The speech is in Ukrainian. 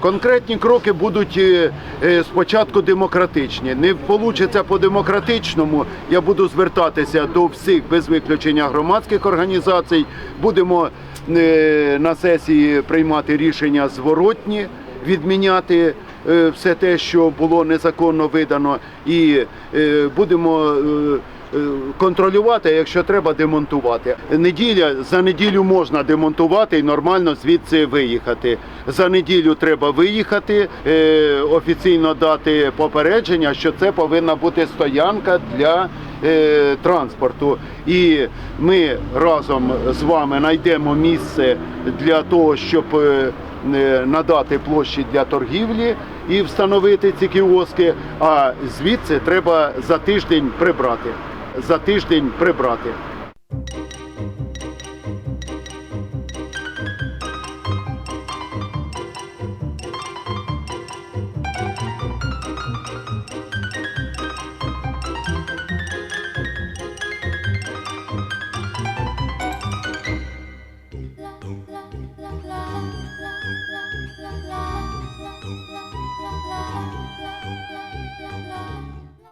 Конкретні кроки будуть е, е, спочатку демократичні. Не вийде по-демократичному. Я буду звертатися до всіх без виключення громадських організацій. Будемо е, на сесії приймати рішення зворотні, відміняти все те, що було незаконно видано, і будемо. Е, Контролювати, а якщо треба, демонтувати. Неділя за неділю можна демонтувати і нормально звідси виїхати. За неділю треба виїхати, е, офіційно дати попередження, що це повинна бути стоянка для е, транспорту. І ми разом з вами знайдемо місце для того, щоб надати площі для торгівлі і встановити ці кіоски. А звідси треба за тиждень прибрати. За тиждень прибрати.